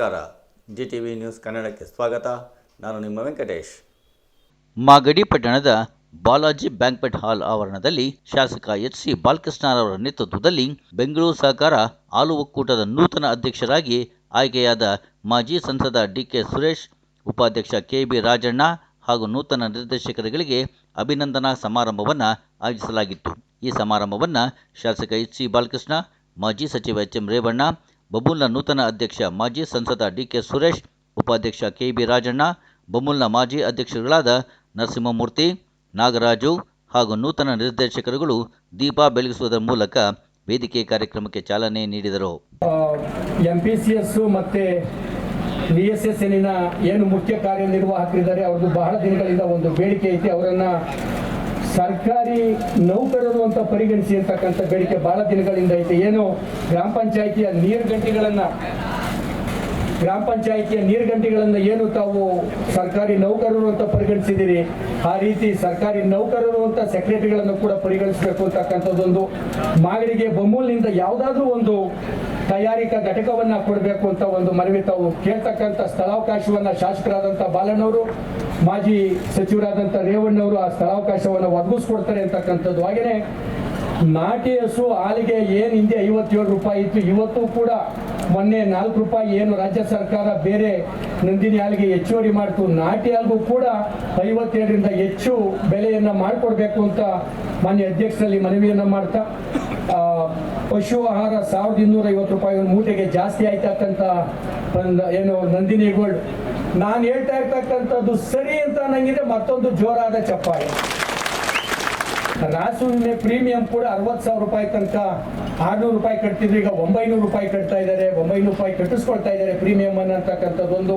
ನಮಸ್ಕಾರ. G T V news ಕನ್ನಡಕ್ಕೆ ಸ್ವಾಗತ. ನಾನು ನಿಮ್ಮ ವೆಂಕಟೇಶ್. ಮಾಗಡಿ ಪಟ್ಟಣದ ಬಾಲಾಜಿ ಬ್ಯಾಂಕ್ವೆಟ್ ಹಾಲ್ ಆವರಣದಲ್ಲಿ ಶಾಸಕ ಎಚ್ ಸಿ ಬಾಲಕೃಷ್ಣರವರ ನೇತೃತ್ವದಲ್ಲಿ ಬೆಂಗಳೂರು ಸಹಕಾರ ಹಾಲು ಒಕ್ಕೂಟದ ನೂತನ ಅಧ್ಯಕ್ಷರಾಗಿ ಆಯ್ಕೆಯಾದ ಮಾಜಿ ಸಂಸದ ಡಿ ಕೆ ಸುರೇಶ್, ಉಪಾಧ್ಯಕ್ಷ ಕೆ ಬಿ ರಾಜಣ್ಣ ಹಾಗೂ ನೂತನ ನಿರ್ದೇಶಕರುಗಳಿಗೆ ಅಭಿನಂದನಾ ಸಮಾರಂಭವನ್ನು ಆಯೋಜಿಸಲಾಗಿತ್ತು. ಈ ಸಮಾರಂಭವನ್ನು ಶಾಸಕ ಎಚ್ ಸಿ ಬಾಲಕೃಷ್ಣ, ಮಾಜಿ ಸಚಿವ ಎಚ್ ಎಂ ರೇವಣ್ಣ ಬಬೂಲ್ನ ನೂತನ ಅಧ್ಯಕ್ಷ, ಮಾಜಿ ಸಂಸದ ಡಿಕೆ ಸುರೇಶ್, ಉಪಾಧ್ಯಕ್ಷ ಕೆಬಿ ರಾಜಣ್ಣ ಬಮೂಲ್ನ ಮಾಜಿ ಅಧ್ಯಕ್ಷರುಗಳಾದ ನರಸಿಂಹಮೂರ್ತಿ, ನಾಗರಾಜು ಹಾಗೂ ನೂತನ ನಿರ್ದೇಶಕರುಗಳು ದೀಪ ಬೆಳಗಿಸುವುದರ ಮೂಲಕ ವೇದಿಕೆ ಕಾರ್ಯಕ್ರಮಕ್ಕೆ ಚಾಲನೆ ನೀಡಿದರು. ಎಂ ಪಿ ಸಿ ಎಸ್ ಮತ್ತೆ ವಿ ಎಸ್ ಎಸ್ ಎನ್ನಿನ ಏನು ಮುಖ್ಯ ಕಾರ್ಯನಿರ್ವಾಹಕರಿದ್ದಾರೆ, ಅವ್ರದ್ದು ಬಹಳ ದಿನಗಳಿಂದ ಒಂದು ಬೇಡಿಕೆ ಐತಿ, ಅವರನ್ನ ಸರ್ಕಾರಿ ನೌಕರರು ಅಂತ ಪರಿಗಣಿಸಿ ಅಂತಕ್ಕಂಥ ಬೇಡಿಕೆ ಬಹಳ ದಿನಗಳಿಂದ ಐತೆ. ಏನು ಗ್ರಾಮ ಪಂಚಾಯಿತಿಯ ನೀರು ಗಂಟೆಗಳನ್ನ ಗ್ರಾಮ ಪಂಚಾಯಿತಿಯ ನೀರು ಗಂಟೆಗಳನ್ನ ಏನು ತಾವು ಸರ್ಕಾರಿ ನೌಕರರು ಅಂತ ಪರಿಗಣಿಸಿದಿರಿ, ಆ ರೀತಿ ಸರ್ಕಾರಿ ನೌಕರರು ಅಂತ ಸೆಕ್ರೆಟರಿಗಳನ್ನು ಕೂಡ ಪರಿಗಣಿಸಬೇಕು ಅಂತಕ್ಕಂಥದ್ದೊಂದು ಮಾಗಡಿಗೆ ಬಮೂಲ್ನಿಂದ ಯಾವುದಾದ್ರೂ ಒಂದು ತಯಾರಿಕಾ ಘಟಕವನ್ನ ಕೊಡಬೇಕು ಅಂತ ಒಂದು ಮನವಿ ತಾವು ಕೇಳ್ತಕ್ಕಂಥ ಸ್ಥಳಾವಕಾಶವನ್ನ ಶಾಸಕರಾದಂಥ ಬಾಲಣ್ಣವರು, ಮಾಜಿ ಸಚಿವರಾದಂಥ ರೇವಣ್ಣವರು ಆ ಸ್ಥಳಾವಕಾಶವನ್ನು ಒದಗಿಸ್ಕೊಡ್ತಾರೆ ಅಂತಕ್ಕಂಥದ್ದು. ಹಾಗೆಯೇ ನಾಟಿ ಹಸು, ಹಾಲಿಗೆ ಏನು ಹಿಂದೆ ಐವತ್ತೇಳು ರೂಪಾಯಿ ಇತ್ತು, ಇವತ್ತು ಕೂಡ ಮೊನ್ನೆ ನಾಲ್ಕು ರೂಪಾಯಿ ಏನು ರಾಜ್ಯ ಸರ್ಕಾರ ಬೇರೆ ನಂದಿನಿ ಹಾಲಿಗೆ ಹೆಚ್ಚುವರಿ ಮಾಡ್ತು, ನಾಟಿ ಹಾಲಿಗೂ ಕೂಡ ಐವತ್ತೇಳರಿಂದ ಹೆಚ್ಚು ಬೆಲೆಯನ್ನ ಮಾಡಿಕೊಡ್ಬೇಕು ಅಂತ ಮಾನ್ಯ ಅಧ್ಯಕ್ಷರಲ್ಲಿ ಮನವಿಯನ್ನ ಮಾಡ್ತಾ ಪಶು ಆಹಾರ ಸಾವಿರದ ಇನ್ನೂರ ಐವತ್ತು ರೂಪಾಯಿ ಒಂದು ಮೂಟೆಗೆ ಜಾಸ್ತಿ ಆಯ್ತಕ್ಕಂಥ ಏನು ನಂದಿನಿ ಗೋಲ್ಡ್. ನಾನು ಹೇಳ್ತಾ ಇರ್ತಕ್ಕಂಥದ್ದು ಸರಿ ಅಂತ ನಂಗಿದೆ ಮತ್ತೊಂದು ಜೋರಾದ ಚಪ್ಪಾಳೆ. ರಾಸು ವಿಮೆ ಪ್ರೀಮಿಯಂ ಕೂಡ ಅರವತ್ತು ಸಾವಿರ ರೂಪಾಯಿ ತನಕ, ಆರ್ನೂರು ರೂಪಾಯಿ ಕಟ್ತಿದ್ರು. ಈಗ ಒಂಬೈನೂರು ರೂಪಾಯಿ ಕಟ್ತಾ ಇದ್ದಾರೆ. ಒಂಬೈನೂರು ರೂಪಾಯಿ ಕಟ್ಟಿಸ್ಕೊಳ್ತಾ ಇದ್ದಾರೆ ಪ್ರೀಮಿಯಂ ಅನ್ನತಕ್ಕಂಥದ್ದೊಂದು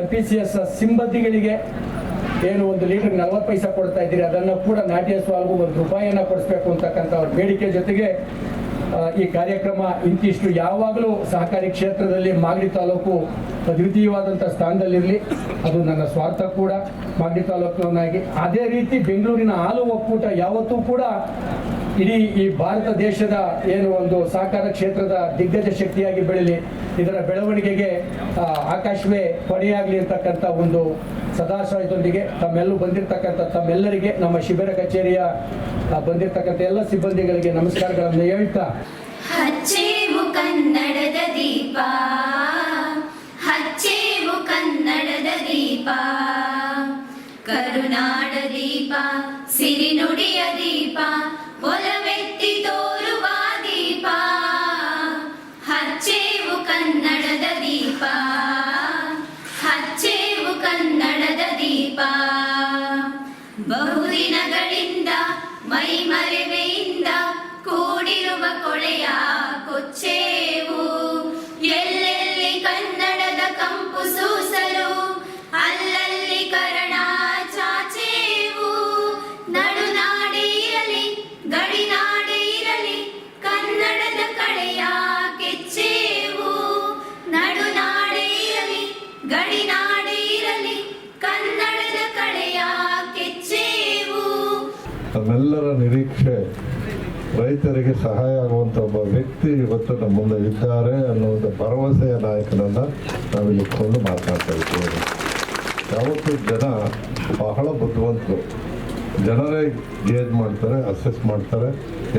ಎಂ ಪಿ ಸಿ ಎಸ್ ಸಿಂಬದಿಗಳಿಗೆ. ಏನು ಒಂದು ಲೀಟರ್ ನಲವತ್ತು ಪೈಸಾ ಕೊಡ್ತಾ ಇದ್ದೀರಿ. ಅದನ್ನು ಕೂಡ ನಾಟಿ ಹಸು ಒಂದು ರೂಪಾಯಿಯನ್ನ ಕೊಡಿಸ್ಬೇಕು ಅಂತಕ್ಕಂಥ ಅವ್ರ ಬೇಡಿಕೆ ಜೊತೆಗೆ ಈ ಕಾರ್ಯಕ್ರಮ ಇಂತಿಷ್ಟು ಯಾವಾಗಲೂ ಸಹಕಾರಿ ಕ್ಷೇತ್ರದಲ್ಲಿ ಮಾಗಡಿ ತಾಲೂಕು ಅದ್ವಿತೀಯವಾದಂಥ ಸ್ಥಾನದಲ್ಲಿರಲಿ. ಅದು ನನ್ನ ಸ್ವಾರ್ಥ ಕೂಡ. ಮಾಗಡಿ ತಾಲೂಕಿನವನಾಗಿ. ಅದೇ ರೀತಿ ಬೆಂಗಳೂರಿನ ಹಾಲು ಒಕ್ಕೂಟ ಯಾವತ್ತೂ ಕೂಡ ಇಡೀ ಈ ಭಾರತ ದೇಶದ ಏನು ಒಂದು ಸಹಕಾರ ಕ್ಷೇತ್ರದ ದಿಗ್ಗಜ ಶಕ್ತಿಯಾಗಿ ಬೆಳೀಲಿ, ಇದರ ಬೆಳವಣಿಗೆಗೆ ಆಕಾಶವೇ ಕೊನೆಯಾಗಲಿ ಅಂತಕ್ಕಂಥ ಒಂದು ಸದಾಶಯದೊಂದಿಗೆ ತಮ್ಮೆಲ್ಲೂ ಬಂದಿರತಕ್ಕಂಥ, ತಮ್ಮೆಲ್ಲರಿಗೆ ನಮ್ಮ ಶಿಬಿರ ಕಚೇರಿಯ ಬಂದಿರತಕ್ಕಂಥ ಎಲ್ಲ ಸಿಬ್ಬಂದಿಗಳಿಗೆ ನಮಸ್ಕಾರಗಳನ್ನು ಹೇಳ್ತಾ. ಕನ್ನಡದ ದೀಪ. ಹಚ್ಚೇವು ಕನ್ನಡದ ದೀಪ. ಕರುನಾಡ ದೀಪ, ಸಿರಿನುಡಿಯ ದೀಪ ಒಲವೆತ್ತಿ ತೋರುವ ದೀಪ. ಹಚ್ಚೇವು ಕನ್ನಡದ ದೀಪ. ಹಚ್ಚೇವು ಕನ್ನಡದ ದೀಪ. ಬಹುದಿನಗಳಿಂದ ಮೈಮರೆವೆಯಿಂದ ಕೂಡಿರುವ ಕೊಳೆಯ ಕೊಚ್ಚೇವು ನಮ್ಮೆಲ್ಲರ ನಿರೀಕ್ಷೆ ರೈತರಿಗೆ ಸಹಾಯ ಆಗುವಂತ ಒಬ್ಬ ವ್ಯಕ್ತಿ ಇವತ್ತು ನಮ್ಮ ಮುಂದೆ ಇದ್ದಾರೆ ಅನ್ನುವಂಥ ಭರವಸೆಯ ನಾಯಕನನ್ನ ನಾವಿಲ್ಲಿ ಕೊಂಡು ಮಾತಾಡ್ತಾ ಇದ್ದೇವೆ. ಯಾವತ್ತೂ ಜನ ಬಹಳ ಬುದ್ಧಿವಂತರು. ಜನರೇ ಗೇಜ್ ಮಾಡ್ತಾರೆ ಅಸೆಸ್ ಮಾಡ್ತಾರೆ,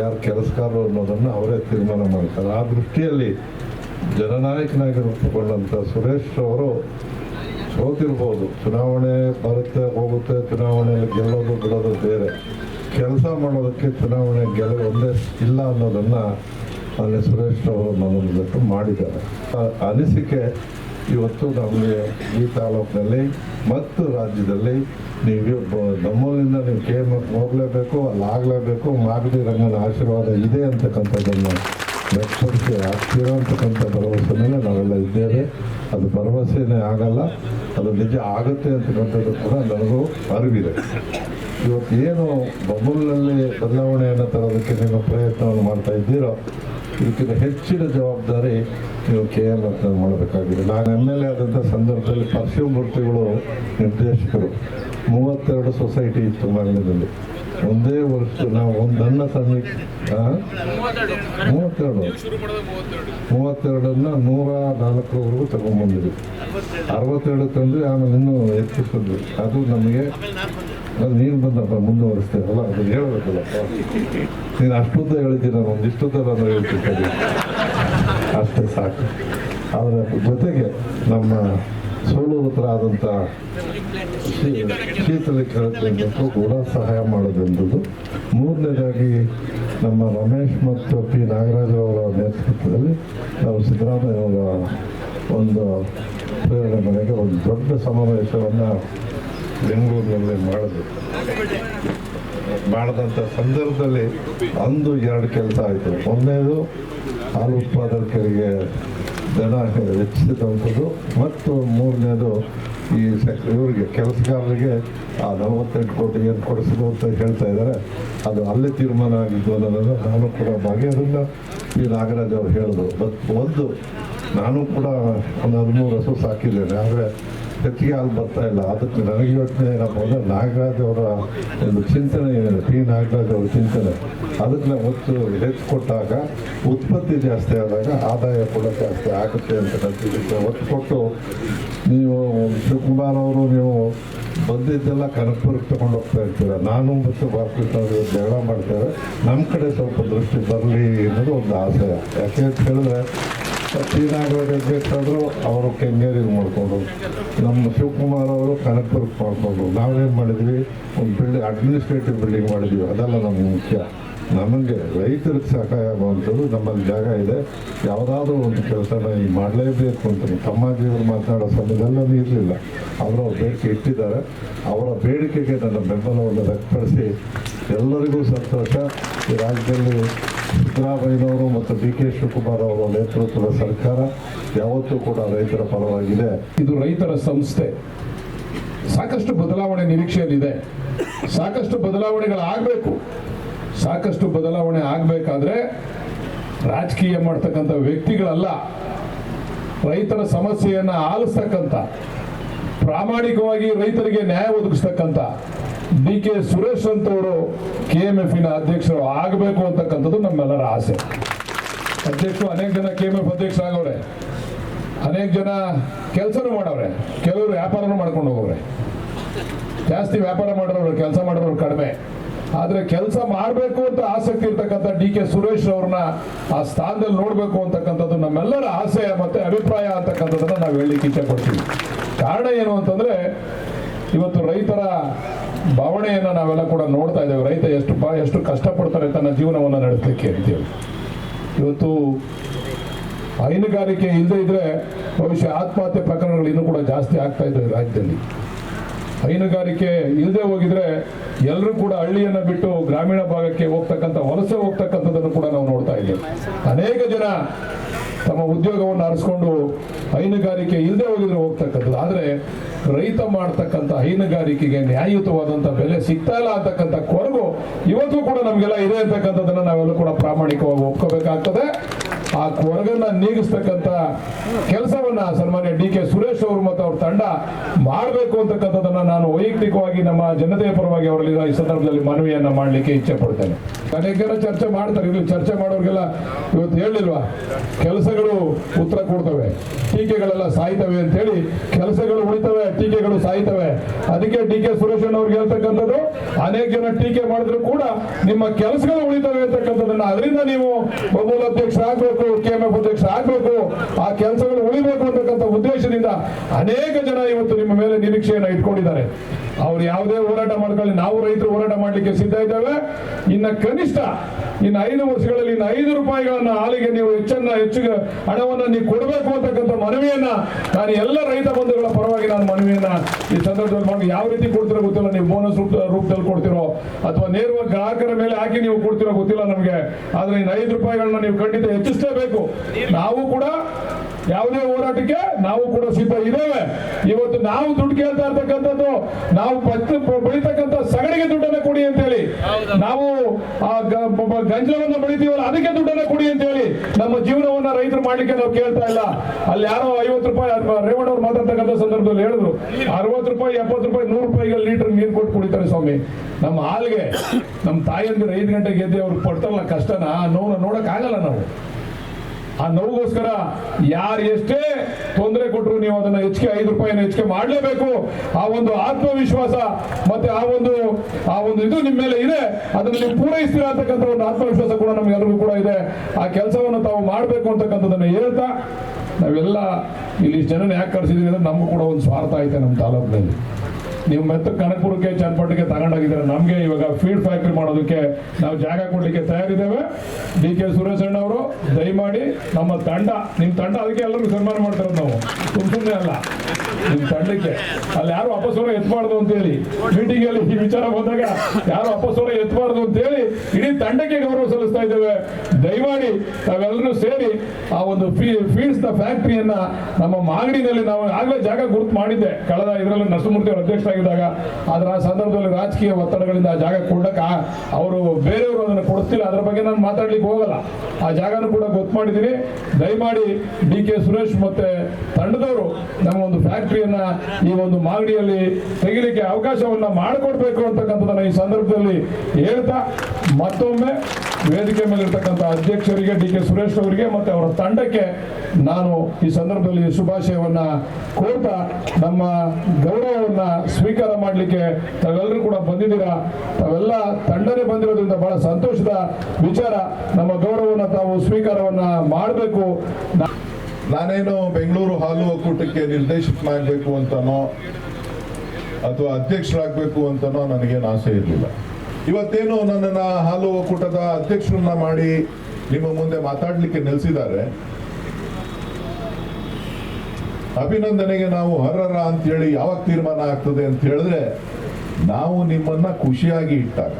ಯಾರು ಕೆಲಸಗಾರರು ಅನ್ನೋದನ್ನು ಅವರೇ ತೀರ್ಮಾನ ಮಾಡ್ತಾರೆ. ಆ ದೃಷ್ಟಿಯಲ್ಲಿ ಜನನಾಯಕನಾಗಿ ರೂಪುಗೊಂಡಂಥ ಸುರೇಶ್ ಅವರು ಸೋತಿರ್ಬೋದು. ಚುನಾವಣೆ ಬರುತ್ತೆ, ಹೋಗುತ್ತೆ, ಚುನಾವಣೆಯಲ್ಲಿ ಗೆಲ್ಲೋದು, ಬಿಡೋದು ಬೇರೆ. ಕೆಲಸ ಮಾಡೋದಕ್ಕೆ ಚುನಾವಣೆ ಗೆಲುವು ಒಂದೇ ಇಲ್ಲ ಅನ್ನೋದನ್ನ ಅಲ್ಲಿ ಸುರೇಶ್ ಅವರು ನನ್ನನ್ನು ಬಿಟ್ಟು ಮಾಡಿದ್ದಾರೆ. ಅನಿಸಿಕೆ ಇವತ್ತು ನಮಗೆ ಈ ತಾಲೂಕಿನಲ್ಲಿ ಮತ್ತು ರಾಜ್ಯದಲ್ಲಿ ನೀವು ನಮ್ಮೂರಿಂದ ನೀವು ಕೆ ಎಂ ಎಫ್ ಹೋಗಲೇಬೇಕು ಅಲ್ಲಿ ಆಗಲೇಬೇಕು ಮಾಗಡಿ ರಂಗನ ಆಶೀರ್ವಾದ ಇದೆ ಅಂತಕ್ಕಂಥದ್ದನ್ನು ಲಕ್ಷಿ ಆಗ್ತೀರೋ ಅಂತಕ್ಕಂಥ ಮೇಲೆ ನಾವೆಲ್ಲ ಇದ್ದೇವೆ. ಅದು ಭರವಸೆನೇ ಆಗಲ್ಲ, ಅದು ನಿಜ ಆಗುತ್ತೆ ಅಂತಕ್ಕಂಥದ್ದು ಕೂಡ ನನಗೂ ಅರಿವಿದೆ. ಇವತ್ತು ಏನು ಬಬುಲ್ನಲ್ಲಿ ಬದಲಾವಣೆಯನ್ನು ತರೋದಕ್ಕೆ ನೀವು ಪ್ರಯತ್ನವನ್ನು ಮಾಡ್ತಾ ಇದ್ದೀರೋ, ಇದಕ್ಕಿಂತ ಹೆಚ್ಚಿನ ಜವಾಬ್ದಾರಿ ನೀವು ಕೆ ಎಲ್ ಅಂತ ಮಾಡಬೇಕಾಗಿದೆ. ನಾನು ಎಂ ಎಲ್ ಎ ಆದಂಥ ಸಂದರ್ಭದಲ್ಲಿ ಪರಶಿವಮೂರ್ತಿಗಳು ನಿರ್ದೇಶಕರು. ಮೂವತ್ತೆರಡು ಸೊಸೈಟಿ ಇತ್ತು ಮಂಗಳದಲ್ಲಿ ಒಂದೇ ವರ್ಷ, ನಾವು ಒಂದು ನನ್ನ ಸಮೀಕ್ಷೆ ಮೂವತ್ತೆರಡು. ಮೂವತ್ತೆರಡನ್ನ ನೂರ ನಾಲ್ಕರವರೆಗೂ ತಗೊಂಡ್ಬಂದಿದ್ವಿ. ಅರವತ್ತೆರಡು ತಂದ್ರೆ ಆಮೇಲೆ ಇನ್ನೂ ಹೆಚ್ಚಿಸಿದ್ವಿ ಅದು ನಮಗೆ ಅದು ನೀನು ಬಂದಪ್ಪ ಮುಂದುವರಿಸ್ತೇವಲ್ಲ ಅದು ಹೇಳ್ಬೇಕಲ್ಲ. ನೀನು ಅಷ್ಟುದ್ದ ಹೇಳ್ತೀನಿ ನಾನು ಒಂದಿಷ್ಟುದ್ದ ನಾನು ಹೇಳ್ತಿದ್ದೆ ಅಷ್ಟೇ ಸಾಕು. ಅದರ ಜೊತೆಗೆ ನಮ್ಮ ಸೋಲೂರು ಹತ್ರ ಆದಂಥ ಶೀತಲೀಕರಣಕ್ಕೂ ಕೂಡ ಸಹಾಯ ಮಾಡೋದೆಂಬುದು. ಮೂರನೇದಾಗಿ ನಮ್ಮ ರಮೇಶ್ ಮತ್ತು ಪಿ ನಾಗರಾಜ್ ಅವರ ನೇತೃತ್ವದಲ್ಲಿ ನಾವು ಸಿದ್ದರಾಮಯ್ಯ ಅವರ ಒಂದು ಪ್ರೇರಣೆ ಮನೆಗೆ ಒಂದು ದೊಡ್ಡ ಸಮಾವೇಶವನ್ನು ಬೆಂಗಳೂರಿನಲ್ಲಿ ಮಾಡಿದ್ರು ಮಾಡಿದಂಥ ಸಂದರ್ಭದಲ್ಲಿ ಅಂದು ಎರಡು ಕೆಲಸ ಆಯಿತು. ಒಂದನೇದು, ಹಾಲು ಉತ್ಪಾದಕರಿಗೆ ದನ ಹೆಚ್ಚಿಸಿದಂಥದ್ದು, ಮತ್ತು ಮೂರನೇದು ಈ ಸೆಕ್, ಇವರಿಗೆ, ಕೆಲಸಗಾರರಿಗೆ ಆ ನಲವತ್ತೆಂಟು ಕೋಟಿ ಏನು ಕೊಡಿಸಿದ್ರು ಅಂತ ಹೇಳ್ತಾ ಇದ್ದಾರೆ. ಅದು ಅಲ್ಲೇ ತೀರ್ಮಾನ ಆಗಿದ್ದು ಅನ್ನೋದನ್ನು ನಾನು ಕೂಡ ಭಾಗಿ ಅದನ್ನು ಈ ನಾಗರಾಜ್ ಅವರು ಹೇಳಿದ್ರು ಬಟ್ ಒಂದು ನಾನು ಕೂಡ ಒಂದು ಹದಿಮೂರು ಹಸು ಸಾಕಿದ್ದೇನೆ, ಆದರೆ ಹೆಚ್ಚಿಗೆ ಹಾಲು ಬರ್ತಾ ಇಲ್ಲ. ಅದಕ್ಕೆ ನನಗೆ ಯೋಚನೆ ಏನಪ್ಪ ಅಂದರೆ ನಾಗರಾಜ್ ಅವರ ಒಂದು ಚಿಂತನೆ ಏನಿದೆ, ಪಿ ನಾಗರಾಜ್ ಅವರ ಚಿಂತನೆ ಅದಕ್ಕೆ ಒತ್ತು ಹೆಚ್ಚು ಕೊಟ್ಟಾಗ ಉತ್ಪತ್ತಿ ಜಾಸ್ತಿ ಆದಾಗ ಆದಾಯ ಕೂಡ ಜಾಸ್ತಿ ಆಗುತ್ತೆ ಅಂತ ನನಗೆ ಒತ್ತು ಕೊಟ್ಟು ನೀವು ಶಿವಕುಮಾರ್ ಅವರು, ನೀವು ಬಂದಿದ್ದೆಲ್ಲ ಕನಕಪುರಕ್ಕೆ ತಗೊಂಡು ಹೋಗ್ತಾ ಇರ್ತೀರ. ನಾನು ಮತ್ತು ಬಾಲಕೃಷ್ಣ ಅವರು ಜಗಳ ಮಾಡ್ತಾರೆ. ನಮ್ಮ ಕಡೆ ಸ್ವಲ್ಪ ದೃಷ್ಟಿ ಬರಲಿ ಅನ್ನೋದು ಒಂದು ಆಸೆ. ಯಾಕೆ ಅಂತ ಹೇಳಿದ್ರೆ ಶ್ರೀನಾಗರಾಜ್ ಬೇಕಾದರೂ ಅವರು ಕೆಂಗೇರಿಗೆ ಮಾಡಿಕೊಂಡು, ನಮ್ಮ ಶಿವಕುಮಾರ್ ಅವರು ಕನಕಪುರಕ್ಕೆ ಮಾಡಿಕೊಂಡು, ನಾವೇನು ಮಾಡಿದ್ವಿ? ಒಂದು ಬಿಲ್ಡಿಂಗ್ ಅಡ್ಮಿನಿಸ್ಟ್ರೇಟಿವ್ ಬಿಲ್ಡಿಂಗ್ ಮಾಡಿದ್ವಿ. ಅದೆಲ್ಲ ನಮ್ಗೆ ಮುಖ್ಯ. ನಮಗೆ ರೈತರಿಗೆ ಸಹಾಯ ಆಗುವಂಥದ್ದು ನಮ್ಮಲ್ಲಿ ಜಾಗ ಇದೆ. ಯಾವುದಾದ್ರೂ ಒಂದು ಕೆಲಸನ ಈಗ ಮಾಡಲೇಬೇಕು ಅಂತ ತಮ್ಮಾಜಿಯವರು ಮಾತನಾಡೋ ಸಮಯದಲ್ಲಿ ಇರಲಿಲ್ಲ. ಅವರು ಬೇಡಿಕೆ ಇಟ್ಟಿದ್ದಾರೆ. ಅವರ ಬೇಡಿಕೆಗೆ ನನ್ನ ಬೆಂಬಲವನ್ನು ವ್ಯಕ್ತಪಡಿಸಿ ಎಲ್ಲರಿಗೂ ಸಂತೋಷ. ಈ ರಾಜ್ಯದಲ್ಲಿ ಸಿದ್ದರಾಮಯ್ಯನವರು ಮತ್ತು ಡಿ ಕೆ ಶಿವಕುಮಾರ್ ಅವರ ನೇತೃತ್ವದ ಸರ್ಕಾರ ಯಾವತ್ತೂ ಕೂಡ ರೈತರ ಪರವಾಗಿದೆ. ಇದು ರೈತರ ಸಂಸ್ಥೆ. ಸಾಕಷ್ಟು ಬದಲಾವಣೆ ನಿರೀಕ್ಷೆಯಲ್ಲಿದೆ. ಸಾಕಷ್ಟು ಬದಲಾವಣೆಗಳಾಗಬೇಕು ಸಾಕಷ್ಟು ಬದಲಾವಣೆ ಆಗಬೇಕಾದ್ರೆ ರಾಜಕೀಯ ಮಾಡ್ತಕ್ಕಂಥ ವ್ಯಕ್ತಿಗಳಲ್ಲ, ರೈತರ ಸಮಸ್ಯೆಯನ್ನು ಆಲಿಸ್ತಕ್ಕಂಥ, ಪ್ರಾಮಾಣಿಕವಾಗಿ ರೈತರಿಗೆ ನ್ಯಾಯ ಒದಗಿಸ್ತಕ್ಕಂಥ ಡಿ ಕೆ ಸುರೇಶ್ ಅಂತವರು ಕೆ ಎಂ ಎಫ್ನ ಅಧ್ಯಕ್ಷರು ಆಗಬೇಕು ಅಂತಕ್ಕಂಥದ್ದು ನಮ್ಮೆಲ್ಲರ ಆಸೆ. ಅಧ್ಯಕ್ಷರು ಅನೇಕ ಜನ ಕೆ ಎಂ ಎಫ್ ಅಧ್ಯಕ್ಷರಾಗವ್ರೆ ಅನೇಕ ಜನ ಕೆಲಸನೂ ಮಾಡವ್ರೆ ಕೆಲವರು ವ್ಯಾಪಾರನೂ ಮಾಡ್ಕೊಂಡು ಹೋಗವ್ರೆ ಜಾಸ್ತಿ ವ್ಯಾಪಾರ ಮಾಡೋರು ಕೆಲಸ ಮಾಡೋರು ಕಡಿಮೆ. ಆದರೆ ಕೆಲಸ ಮಾಡಬೇಕು ಅಂತ ಆಸಕ್ತಿ ಇರ್ತಕ್ಕಂಥ ಡಿ ಕೆ ಸುರೇಶ್ ಅವ್ರನ್ನ ಆ ಸ್ಥಾನದಲ್ಲಿ ನೋಡಬೇಕು ಅಂತಕ್ಕಂಥದ್ದು ನಮ್ಮೆಲ್ಲರ ಆಸೆ ಮತ್ತೆ ಅಭಿಪ್ರಾಯ ಅಂತಕ್ಕಂಥದ್ದನ್ನು ನಾವು ಹೇಳಲಿಕ್ಕೆ ಇಚ್ಛೆ ಕಾರಣ ಏನು ಅಂತಂದ್ರೆ, ಇವತ್ತು ರೈತರ ಭಾವನೆಯನ್ನ ನಾವೆಲ್ಲ ಕೂಡ ನೋಡ್ತಾ ಇದ್ದೇವೆ. ರೈತ ಎಷ್ಟು ಬಾ, ಎಷ್ಟು ಕಷ್ಟಪಡ್ತಾರೆ ತನ್ನ ಜೀವನವನ್ನು ನಡೆಸಲಿಕ್ಕೆ ಅಂತೇಳಿ. ಇವತ್ತು ಹೈನುಗಾರಿಕೆ ಇಲ್ಲದೆ ಇದ್ರೆ ಬಹುಶಃ ಆತ್ಮಹತ್ಯೆ ಪ್ರಕರಣಗಳು ಇನ್ನೂ ಕೂಡ ಜಾಸ್ತಿ ಆಗ್ತಾ ಇದ್ದಾವೆ ರಾಜ್ಯದಲ್ಲಿ. ಹೈನುಗಾರಿಕೆ ಇಲ್ಲದೆ ಹೋಗಿದ್ರೆ ಎಲ್ಲರೂ ಕೂಡ ಹಳ್ಳಿಯನ್ನ ಬಿಟ್ಟು ಗ್ರಾಮೀಣ ಭಾಗಕ್ಕೆ ಹೋಗ್ತಕ್ಕಂಥ ವಲಸೆ ಹೋಗ್ತಕ್ಕಂಥದ್ದನ್ನು ಕೂಡ ನಾವು ನೋಡ್ತಾ ಇದ್ದೀವಿ. ಅನೇಕ ಜನ ತಮ್ಮ ಉದ್ಯೋಗವನ್ನು ಆರಿಸ್ಕೊಂಡು ಹೈನುಗಾರಿಕೆ ಇಲ್ಲದೆ ಹೋಗಿದ್ರೆ ಹೋಗ್ತಕ್ಕಂಥದ್ದು. ಆದರೆ ರೈತ ಮಾಡ್ತಕ್ಕಂಥ ಹೈನುಗಾರಿಕೆಗೆ ನ್ಯಾಯಯುತವಾದಂಥ ಬೆಲೆ ಸಿಗ್ತಾ ಇಲ್ಲ ಅಂತಕ್ಕಂಥ ಕೊರಗು ಇವತ್ತು ಕೂಡ ನಮಗೆಲ್ಲ ಇದೆ ಅಂತಕ್ಕಂಥದ್ದನ್ನ ನಾವೆಲ್ಲ ಕೂಡ ಪ್ರಾಮಾಣಿಕವಾಗಿ ಒಪ್ಕೋಬೇಕಾಗ್ತದೆ. ಆ ಕೊರಗನ್ನ ನೀಗಿಸ್ತಕ್ಕಂಥ ಕೆಲಸವನ್ನ ಸನ್ಮಾನ್ಯ ಡಿ ಕೆ ಸುರೇಶ್ ಅವರು ಮತ್ತು ಅವ್ರ ತಂಡ ಮಾಡಬೇಕು ಅಂತಕ್ಕಂಥದ್ದನ್ನ ನಾನು ವೈಯಕ್ತಿಕವಾಗಿ ನಮ್ಮ ಜನತೆಯ ಪರವಾಗಿ ಅವರಲ್ಲಿ ಈ ಸಂದರ್ಭದಲ್ಲಿ ಮನವಿಯನ್ನ ಮಾಡಲಿಕ್ಕೆ ಇಚ್ಛೆ ಪಡ್ತೇನೆ. ಅನೇಕ ಜನ ಚರ್ಚೆ ಮಾಡ್ತಾರೆ. ಇಲ್ಲಿ ಚರ್ಚೆ ಮಾಡೋರಿಗೆಲ್ಲ ಇವತ್ತು ಹೇಳಿಲ್ವಾ? ಕೆಲಸಗಳು ಉತ್ತರ ಕೊಡ್ತವೆ. ಟೀಕೆಗಳೆಲ್ಲ ಸಾಯ್ತವೆ ಅಂತ ಹೇಳಿ ಕೆಲಸಗಳು ಉಳಿತವೆ, ಟೀಕೆಗಳು ಸಾಯ್ತವೆ. ಅದಕ್ಕೆ ಡಿ ಕೆ ಸುರೇಶ್ ಅವ್ರಿಗೆ ಹೇಳ್ತಕ್ಕಂಥದ್ದು, ಅನೇಕ ಜನ ಟೀಕೆ ಮಾಡಿದ್ರು ಕೂಡ ನಿಮ್ಮ ಕೆಲಸಗಳು ಉಳಿತವೆ ಅಂತಕ್ಕಂಥದ್ದನ್ನ ಅದರಿಂದ ನೀವು ಒಬ್ಬ ಅಧ್ಯಕ್ಷ ಆಗ್ಬೇಕು ಕೆ ಎಂ ಎಫ್ ಅಧ್ಯಕ್ಷ ಆಗ್ಬೇಕು ಆ ಕೆಲಸಗಳು ಉಳಿಬೇಕು ಅಂತಕ್ಕಂಥ ಉದ್ದೇಶದಿಂದ ಅನೇಕ ಜನ ಇವತ್ತು ನಿಮ್ಮ ಮೇಲೆ ನಿರೀಕ್ಷೆಯನ್ನು ಇಟ್ಕೊಂಡಿದ್ದಾರೆ. ಅವ್ರು ಯಾವುದೇ ಹೋರಾಟ ಮಾಡ್ಕೊಳ್ಳಿ, ನಾವು ರೈತರು ಹೋರಾಟ ಮಾಡ್ಲಿಕ್ಕೆ ಸಿದ್ಧ ಇದ್ದೇವೆ. ಇನ್ನ ಕನಿಷ್ಠ ಇನ್ನು ಐದು ವರ್ಷಗಳಲ್ಲಿ ಇನ್ನು ಐದು ರೂಪಾಯಿಗಳನ್ನ ಹಾಲಿಗೆ ನೀವು ಹೆಚ್ಚನ್ನ ಹೆಚ್ಚಿಗೆ ಹಣವನ್ನು ನೀವು ಕೊಡಬೇಕು ಅಂತಕ್ಕಂಥ ಮನವಿಯನ್ನ ನಾನು ಎಲ್ಲ ರೈತ ಬಂಧುಗಳ ಪರವಾಗಿ ನಾನು ಮನವಿಯನ್ನ ಈ ಸಂದರ್ಭದಲ್ಲಿ ಮಾಡಿ ಯಾವ ರೀತಿ ಕೊಡ್ತಿರೋ ಗೊತ್ತಿಲ್ಲ. ನೀವು ಬೋನಸ್ ರೂಪ ರೂಪದಲ್ಲಿ ಕೊಡ್ತಿರೋ ಅಥವಾ ನೇರವಾಗಿ ಗ್ರಾಹಕರ ಮೇಲೆ ಹಾಕಿ ನೀವು ಕೊಡ್ತಿರೋ ಗೊತ್ತಿಲ್ಲ ನಮಗೆ. ಆದ್ರೆ ಇನ್ನು ಐದು ರೂಪಾಯಿಗಳನ್ನ ನೀವು ಖಂಡಿತ ಹೆಚ್ಚಿಸಲೇಬೇಕು. ನಾವು ಕೂಡ ಯಾವುದೇ ಹೋರಾಟಕ್ಕೆ ನಾವು ಕೂಡ ಸಿದ್ಧ ಇದ್ದೇವೆ. ಇವತ್ತು ನಾವು ದುಡ್ಡು ಕೇಳ್ತಾ ಇರ್ತಕ್ಕಂಥದ್ದು ನಾವು ಬೆಳಿತಕ್ಕಂಥ ಸಗಣಿಗೆ ದುಡ್ಡನ್ನ ಕೊಡಿ ಅಂತ ಹೇಳಿ ನಾವು ಆ ಗ- ಬ- ಬ- ಬೆಳಿತೀವಲ್ಲ ಅದಕ್ಕೆ ದುಡ್ಡನ್ನ ಕೊಡಿ ಅಂತ ಹೇಳಿ ನಮ್ಮ ಜೀವನವನ್ನ ರೈತರು ಮಾಡ್ಲಿಕ್ಕೆ ನಾವು ಕೇಳ್ತಾ ಇಲ್ಲ. ಅಲ್ಲಿ ಯಾರೋ ಐವತ್ತು ರೂಪಾಯಿ ಅಥವಾ ರೇವಣ್ಣ ಅವ್ರು ಮಾತಾಡ್ತಕ್ಕಂಥ ಸಂದರ್ಭದಲ್ಲಿ ಹೇಳಿದ್ರು ಅರವತ್ತು ರೂಪಾಯಿ ಎಪ್ಪತ್ತು ರೂಪಾಯಿ ನೂರು ರೂಪಾಯಿಗೆ ಲೀಟರ್ ನೀರು ಕೊಟ್ಟು ಕುಡಿತಾರೆ ಸ್ವಾಮಿ. ನಮ್ಮ ಹಾಲ್ಗೆ ನಮ್ಮ ತಾಯಿಯಂದ್ರೆ ಐದು ಗಂಟೆಗೆ ಎದ್ದೆ ಅವ್ರು ಪಡ್ತಾರಲ್ಲ ಕಷ್ಟನ ನೋವು ನೋಡಕ್ ಆಗಲ್ಲ ನಾವು. ಆ ನೋವುಗೋಸ್ಕರ ಯಾರು ಎಷ್ಟೇ ತೊಂದರೆ ಕೊಟ್ಟರು ನೀವು ಅದನ್ನ ಹೆಚ್ಚಿಗೆ ಐದು ರೂಪಾಯಿನ ಹೆಚ್ಚಿಗೆ ಮಾಡಲೇಬೇಕು. ಆ ಒಂದು ಆತ್ಮವಿಶ್ವಾಸ ಮತ್ತೆ ಆ ಒಂದು ಆ ಒಂದು ಇದು ನಿಮ್ಮ ಮೇಲೆ ಇದೆ. ಅದನ್ನು ನೀವು ಪೂರೈಸ್ತೀರಾ ಒಂದು ಆತ್ಮವಿಶ್ವಾಸ ಕೂಡ ನಮಗೆಲ್ಲರಿಗೂ ಕೂಡ ಇದೆ. ಆ ಕೆಲಸವನ್ನು ತಾವು ಮಾಡಬೇಕು ಅಂತಕ್ಕಂಥದ್ದನ್ನು ಹೇಳ್ತಾ ನಾವೆಲ್ಲ ಇಲ್ಲಿ ಜನನ ಯಾಕೆ ಕರೆಸಿದೀವಿ ಅಂದ್ರೆ ನಮಗೂ ಕೂಡ ಒಂದು ಸ್ವಾರ್ಥ ಐತೆ ನಮ್ಮ ತಾಲೂಕಿನಲ್ಲಿ. ನೀವು ಮೆತ್ತ ಕನಕಪುರಕ್ಕೆ ಚನ್ನಪಟ್ಟಣಕ್ಕೆ ತಗೊಂಡೋಗಿದ್ದಾರೆ? ನಮಗೆ ಇವಾಗ ಫೀಡ್ ಫ್ಯಾಕ್ಟ್ರಿ ಮಾಡೋದಕ್ಕೆ ನಾವು ಜಾಗ ಕೊಡ್ಲಿಕ್ಕೆ ತಯಾರಿದ್ದೇವೆ. ಡಿ ಕೆ ಸುರೇಶ್ ಅವರು ದಯಮಾಡಿ ನಮ್ಮ ತಂಡ ನಿಮ್ಮ ತಂಡ ಅದಕ್ಕೆ ಎಲ್ಲರೂ ಸನ್ಮಾನ ಮಾಡ್ತಾರ ನಾವು. ಸುಮ್ ಸುಮ್ಮನೆ ಅಲ್ಲ. ನಿಮ್ಮ ತಂಡಕ್ಕೆ. ಅಲ್ಲಿ ಯಾರು ಅಪಸ್ವರ ಎತ್ಬಾರ್ದು ಅಂತ ಹೇಳಿ ಮೀಟಿಂಗ್ ಅಲ್ಲಿ ಈ ವಿಚಾರ ಬಂದಾಗ ಯಾರು ಅಪಸ್ವರ ಎತ್ಬಾರ್ದು ಅಂತ ಹೇಳಿ ಇಡೀ ತಂಡಕ್ಕೆ ಗೌರವ ಸಲ್ಲಿಸ್ತಾ ಇದ್ದೇವೆ. ದಯಮಾಡಿ ತಾವೆಲ್ಲರೂ ಸೇರಿ ಆ ಒಂದು ಫೀಡ್ಸ್ ದ ಫ್ಯಾಕ್ಟರಿಯನ್ನ ನಮ್ಮ ಮಾಗಡಿನಲ್ಲಿ ನಾವು ಆಗ್ಲೇ ಜಾಗ ಗುರುತು ಮಾಡಿದ್ದೆ. ಕಳೆದ ಇದರಲ್ಲಿ ನರಸಿಂಹಮೂರ್ತಿ ಅವರು ಅಧ್ಯಕ್ಷರಾಗಿದ್ದಾಗ ಆದ್ರೆ ಆ ಸಂದರ್ಭದಲ್ಲಿ ರಾಜಕೀಯ ಒತ್ತಡಗಳಿಂದ ಆ ಜಾಗ ಕೊಡಕ ಅವರು ಬೇರೆಯವರು ಅದನ್ನು ಕೊಡ್ತಿಲ್ಲ ಅದ್ರ ಬಗ್ಗೆ ನಾನು ಮಾತಾಡ್ಲಿಕ್ಕೆ ಹೋಗಲ್ಲ. ಆ ಜಾಗನೂ ಕೂಡ ಗೊತ್ತು ಮಾಡಿದ್ದೀನಿ ದಯಮಾಡಿ ಡಿ ಕೆ ಸುರೇಶ್ ಮತ್ತೆ ತಂಡದವರು ನಮ್ಮ ಒಂದು ಫ್ಯಾಕ್ಟರಿಯನ್ನ ಈ ಒಂದು ಮಾಗಡಿಯಲ್ಲಿ ತೆಗಿಲಿಕ್ಕೆ ಅವಕಾಶವನ್ನ ಮಾಡಿಕೊಡ್ಬೇಕು ಅಂತಕ್ಕಂಥದ್ದನ್ನ ಈ ಸಂದರ್ಭದಲ್ಲಿ ಹೇಳ್ತಾ, ಮತ್ತೊಮ್ಮೆ ವೇದಿಕೆ ಮೇಲೆ ಇರ್ತಕ್ಕಂಥ ಅಧ್ಯಕ್ಷರಿಗೆ ಡಿ ಕೆ ಸುರೇಶ್ ಅವರಿಗೆ ಮತ್ತೆ ಅವರ ತಂಡಕ್ಕೆ ನಾನು ಈ ಸಂದರ್ಭದಲ್ಲಿ ಶುಭಾಶಯವನ್ನ ಕೋರ್ತಾ ನಮ್ಮ ಗೌರವವನ್ನ ಸ್ವೀಕಾರ ಮಾಡಲಿಕ್ಕೆ ತಾವೆಲ್ಲರೂ ಕೂಡ ಬಂದಿದ್ದೀರಾ? ತಾವೆಲ್ಲ ತಂಡನೇ ಬಂದಿರೋದ್ರಿಂದ ಬಹಳ ಸಂತೋಷದ ವಿಚಾರ. ನಮ್ಮ ಗೌರವವನ್ನು ತಾವು ಸ್ವೀಕಾರವನ್ನ ಮಾಡಬೇಕು. ನಾನೇನು ಬೆಂಗಳೂರು ಹಾಲು ಒಕ್ಕೂಟಕ್ಕೆ ನಿರ್ದೇಶಕನಾಗಬೇಕು ಅಂತನೋ, ಅಥವಾ ಅಧ್ಯಕ್ಷರಾಗಬೇಕು ಅಂತನೋ ನನಗೇನು ಆಸೆ ಇರಲಿಲ್ಲ. ಇವತ್ತೇನು ನನ್ನನ್ನು ಹಾಲು ಒಕ್ಕೂಟದ ಅಧ್ಯಕ್ಷರನ್ನ ಮಾಡಿ ನಿಮ್ಮ ಮುಂದೆ ಮಾತಾಡಲಿಕ್ಕೆ ನಿಲ್ಸಿದ್ದಾರೆ. ಅಭಿನಂದನೆಗೆ ನಾವು ಅರ್ಹರ ಅಂತೇಳಿ ಯಾವಾಗ ತೀರ್ಮಾನ ಆಗ್ತದೆ ಅಂತ ಹೇಳಿದ್ರೆ ನಾವು ನಿಮ್ಮನ್ನ ಖುಷಿಯಾಗಿ ಇಟ್ಟಾಗ.